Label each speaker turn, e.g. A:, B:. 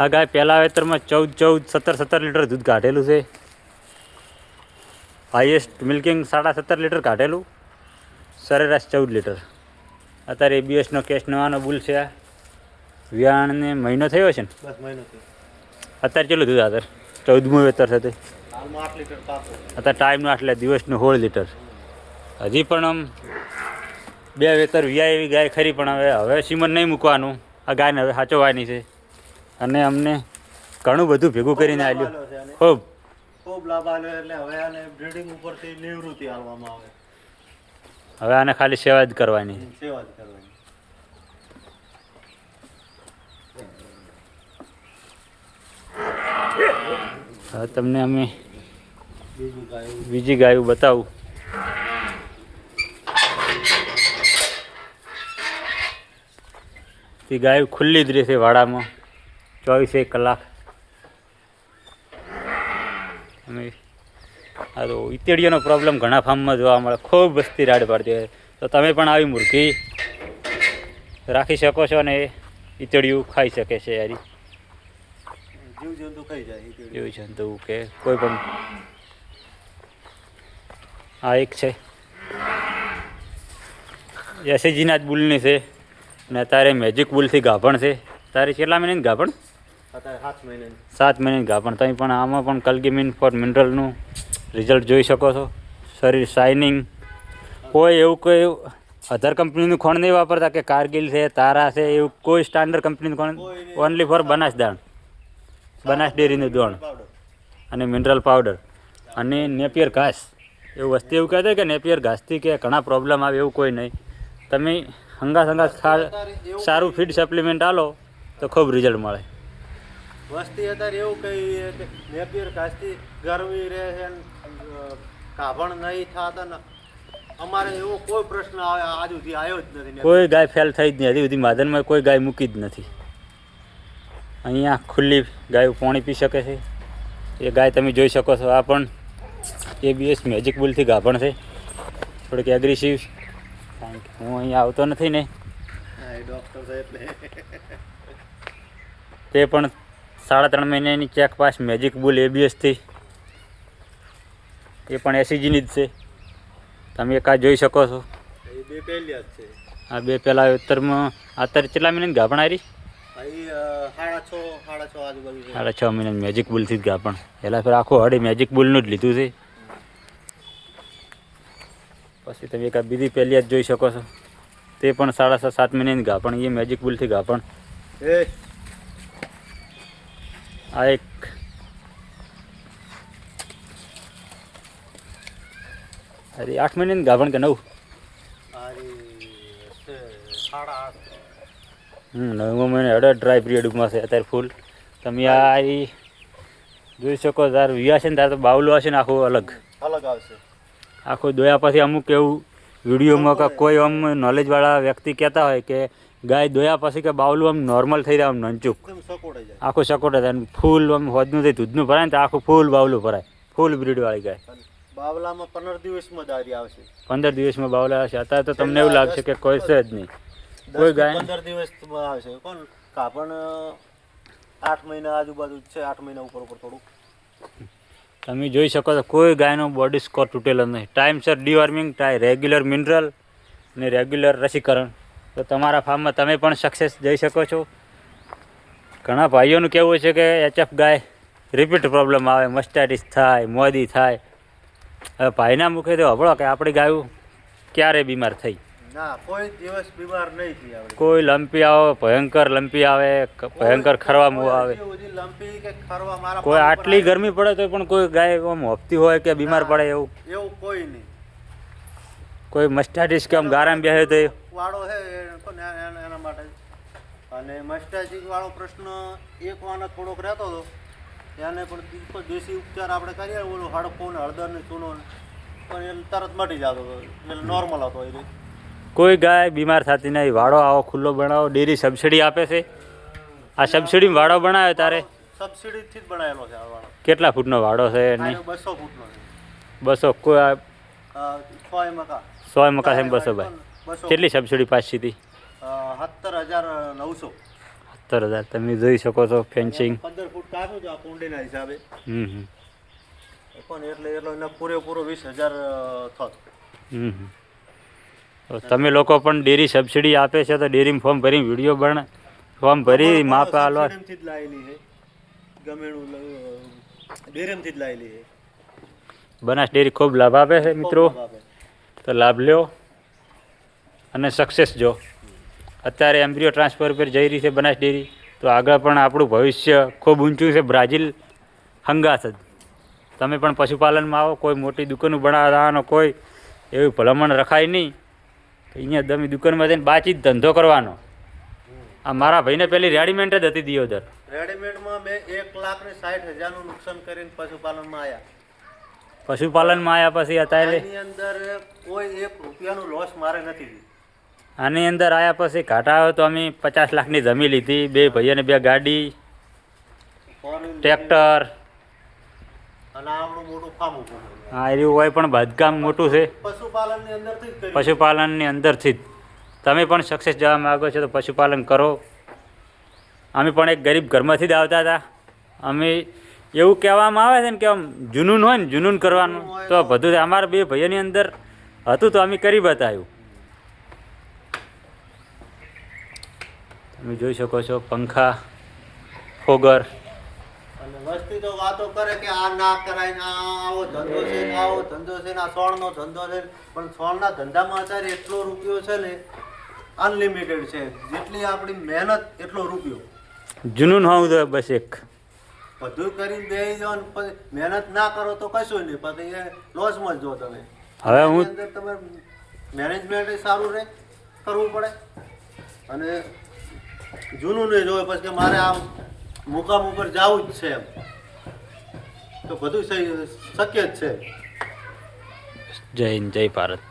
A: આ ગાય પહેલાં વેતરમાં ચૌદ ચૌદ સત્તર સત્તર લીટર દૂધ કાઢેલું છે. હાઈએસ્ટ મિલ્કિંગ સાડા સત્તર લીટર કાઢેલું. સરેરાશ ચૌદ લીટર. અત્યારે એબીએસનો કેસ નવાનો બુલ છે આ. વિયાણને મહિનો થયો છે ને?
B: બસ મહિનો થયો.
A: અત્યારે કેટલું દૂધ આદર ચૌદમું વેતર છે તે
B: હાલમાં આઠ લીટર તાપો
A: અત્યારે ટાઈમનું આટલે દિવસનું સોળ લીટર. હજી પણ આમ બે વેતર વિયા એવી ગાય ખરી પણ હવે હવે સીમન નહીં મૂકવાનું. આ ગાયને હવે સાચવવાની છે. અને અમને ઘણું બધું ભેગું કરીને આવ્યું ખૂબ.
B: ખૂબ લાભ આવ્યો એટલે હવે આને બ્રીડિંગ ઉપરથી નિવૃત્તિ આલવામાં આવે.
A: હવે આને ખાલી સેવા જ કરવાની.
B: સેવા જ કરવાની.
A: હવે તમને અમે
B: બીજી
A: ગાયું. બતાવું. તે ગાયું ખુલ્લી જ રહેશે વાડામાં. ચોવીસે કલાક. અમે આ તો ઇતેડીઓનો પ્રોબ્લેમ ઘણા ફાર્મમાં જોવા મળે. ખૂબ વસ્તી રાડ પાડતી હોય. તો તમે પણ આવી મુરઘી રાખી શકો છો અને ઈતેડિયું ખાઈ શકે છે યારી.
B: જીવજંતુ ખાઈ જાય એ કેવી
A: એવું છે તો કે કોઈ પણ. આ એક છે. એસએજીના જ બુલની છે. અને અત્યારે મેજિક બુલથી ગાભણ છે. તારે કેટલા મહિનાની ગાભણ?
B: સાત મહિનાની.
A: સાત પણ તમે પણ આમાં પણ કલગીમિન ફોર મિનરલનું રિઝલ્ટ જોઈ શકો છો. શરીર શાઇનિંગ કોઈ એવું કોઈ અધર કંપનીનું ખોણ નહીં વાપરતા કે કારગિલ છે તારા છે એવું કોઈ સ્ટાન્ડર્ડ કંપનીનું ખોણ ઓનલી ફોર બનાસ દાણ બનાસ ડેરીનું દોણ. અને મિનરલ પાવડર અને નેપિયર ઘાસ. એવું વસ્તુ એવું કહેતા કે નેપિયર ઘાસથી કે ઘણા પ્રોબ્લેમ આવે એવું કોઈ નહીં. તમે હંગાસ હંગાસ સારું ફીડ સપ્લિમેન્ટ આલો તો ખૂબ રિઝલ્ટ મળે.
B: વસ્તી અત્યારે એવું કહીએ કે નેપિયર ઘાસથી ગરમી રહે છે કાભણ નહીં થતા ને અમારે એવો કોઈ પ્રશ્ન આવે આજ સુધી આવ્યો જ નથી
A: કોઈ ગાય ફેલ થઈ જ હજી સુધી માધનમાં કોઈ ગાય મૂકી જ નથી. અહીંયા ખુલ્લી ગાયો પાણી પી શકે છે. એ ગાય તમે જોઈ શકો છો. આ પણ એબીએસ મેજિક બુલથી ગાભણ છે. થોડીક એગ્રેસિવ કારણ કે હું અહીંયા આવતો નથી ને.
B: ડૉક્ટર એટલે.
A: તે પણ સાડા ત્રણ મહિનાની ચેક પાસ મેજિક બુલ એબીએસથી એ પણ એસીજીની જ છે. તમે એક આ જોઈ શકો છો.
B: બે પહેલી છે.
A: આ બે પહેલાં ઉત્તરમાં અત્યારે કેટલા મહિનાની ગાભણ આવી
B: હા, એ અ, સાડા છ
A: મહિનાની મેજિક બુલથી જ ગાભણ. પહેલાં ફેર આખું હળી મેજિક બુલનું જ લીધું છે. પછી તમે એક આ બીજી પહેલી જ જોઈ શકો છો. તે પણ સાડા સાત મહિનાની ગાભણ એ મેજિક બુલથી ગાપણ
B: એ
A: આ એક અરે આઠ મહિનાની ગાભણ કે નવ? હમ નવમો મહિને અઢાર ડ્રાય પીરિયડમાં છે અત્યારે ફૂલ તમે આ જોઈ શકો તાર વિયા છે ને તાર તો બાવલો હશે ને આખું અલગ.
B: અલગ આવશે.
A: આખું દોયા પછી અમુક એવું વિડીયોમાં કોઈ આમ નોલેજવાળા વ્યક્તિ કહેતા હોય કે ગાય દોયા પછી કે બાવલું આમ નોર્મલ થઈ જાય આમ નંચુક.
B: આખું સકોડાઈ જાય
A: ફૂલ આમ હોદનું થઈ દૂધનું ભરાય ને તો આખું ફૂલ બાવલું ભરાય. ફૂલ બ્રીડવાળી ગાય.
B: બાવલામાં પંદર દિવસમાં દારી આવશે.
A: પંદર દિવસમાં બાવલા આવશે. અત્યારે તો તમને એવું લાગશે કે કોઈ છે જ નહીં. કોઈ ગાય
B: પંદર દિવસમાં આવશે. પણ કાપણ આઠ મહિના આજુબાજુ છે આઠ મહિના ઉપર ઉપર થોડું
A: તમે જોઈ શકો છો કોઈ ગાયનો બોડી સ્કોર તૂટેલો નહીં. ટાઈમસર ડીવોર્મિંગ ટાઈ રેગ્યુલર મિનરલ ને રેગ્યુલર રસીકરણ. તો તમારા ફાર્મમાં તમે પણ સક્સેસ જઈ શકો છો. ઘણા ભાઈઓનું કહેવું છે કે એચએફ ગાય રિપીટ પ્રોબ્લેમ આવે મસ્ટાઇટિસ થાય મોદી થાય. હવે ભાઈના મુખે તો હબળો કે આપણી ગાયું ક્યારે બીમાર થઈ?
B: ના કોઈ દિવસ બીમાર નહીં થઈ
A: કોઈ લંપી આવે ભયંકર લંપી આવે ભયંકર ખરવા મું આવે. કોઈ આટલી ગરમી પડે તો પણ કોઈ ગાય આમ હપતી હોય કે બીમાર પડે એવું?
B: એવું કોઈ નહીં.
A: કોઈ મસ્ટાઇટિસ કે આમ ગારામ બેસે તો
B: વાળો છે એ કોને એના એના માટે અને મસ્ટાજીક વાળો પ્રશ્ન એક વાનો થોડોક રહેતો હતો. એને પણ દેશી ઉપચાર આપણે કરીએ ઓલું હડકો ને હળદર ને ચૂનો પણ એ તરત મટી જતો હતો એટલે નોર્મલ હતો એ
A: કોઈ ગાય બીમાર થતી નહીં. વાડો આવો ખુલ્લો બનાવો ડેરી સબસિડી આપે છે? આ સબસિડી વાડો બનાવે તારે?
B: સબસિડીથી જ બનાવેલો છે આ વાળો
A: કેટલા ફૂટનો વાડો છે નહીં
B: બસો ફૂટનો છે.
A: બસો કોઈ આ
B: અ, મકા.
A: સો મકા છે બસો ભાઈ? કેટલી સબસિડી પાછી હતી?
B: સત્તર હજાર નવસો.
A: સત્તર હજાર તમે જોઈ શકો છો ફેન્સિંગ.
B: પંદર ફૂટ કાપ્યું છે આ કુંડીના હિસાબે.
A: હમ હમ.
B: પણ એટલે એટલો એનો પૂરેપૂરો વીસ હજાર થતો
A: હમ. તમે લોકો પણ ડેરી સબસિડી આપે છે તો ડેરીમાં ફોર્મ ભરી વીડિયો પણ ફોર્મ ભરી માપ હાલવા.
B: જ લાવેલી છે. ગમે એનું જ લાવેલી છે.
A: બનાસ ડેરી ખૂબ લાભ આપે છે મિત્રો. તો લાભ લ્યો. અને સક્સેસ જો. અત્યારે એમ્બ્રિયો ટ્રાન્સફર પર જઈ રહી છે બનાસ ડેરી. તો આગળ પણ આપણું ભવિષ્ય ખૂબ ઊંચું છે. બ્રાઝિલ હંગાસ જ તમે પણ પશુપાલનમાં આવો. કોઈ મોટી દુકાનો બનાવવાનો કોઈ એવી ભલામણ રખાય નહીં. તો અહીંયા તમે દુકાનમાં જઈને બાચી ધંધો કરવાનો. આ મારા ભાઈને પેલી રેડીમેન્ટ જ હતી દિયોદર.
B: રેડીમેન્ટમાં મેં એક લાખ ને સાઠ હજારનું નુકસાન કરીને પશુપાલનમાં આવ્યા
A: પશુપાલનમાં આવ્યા પછી અત્યારે
B: અંદર કોઈ એક રૂપિયાનું લોસ મારે નથી.
A: આની અંદર આવ્યા પછી ઘાટા આવ્યો તો અમે પચાસ લાખની જમી લીધી. બે ભાઈઓને બે ગાડી, ટ્રેક્ટર. હા એર્યું હોય પણ બાંધકામ મોટું છે.
B: પશુપાલનની અંદરથી જ.
A: તમે પણ સક્સેસ જવા માગો છો તો પશુપાલન કરો. અમે પણ એક ગરીબ ઘરમાંથી જ આવતા હતા. અમે એવું કહેવામાં આવે છે ને કે આમ જુનૂન હોય ને જુનૂન કરવાનું. તો બધું અમારા બે ભાઈઓની અંદર હતું તો અમે કરી બતાવ્યું. તમે જોઈ શકો છો પંખા ફોગર.
B: અને વસ્તી તો વાતો કરે કે આ ના કરાય ને આવો ધંધો છે આવો ધંધો છે ને આ સોળનો ધંધો છે પણ સોળના ધંધામાં અત્યારે એટલો રૂપિયો છે ને અનલિમિટેડ છે. જેટલી આપણી મહેનત એટલો રૂપિયો.
A: જુનૂન હોવું જોઈએ બસ એક.
B: બધું કરીને દે જાઓ પછી મહેનત ના કરો તો કશું નહીં પછી એ લોસમાં જ તમે.
A: હવે હું
B: અંદર તમે મેનેજમેન્ટ સારું રહે કરવું પડે. અને જૂનું નહીં જોવે પછી મારે આમ મુકામ ઉપર જવું જ છે તો બધું શક્ય જ છે.
A: જય હિન્દ, જય ભારત.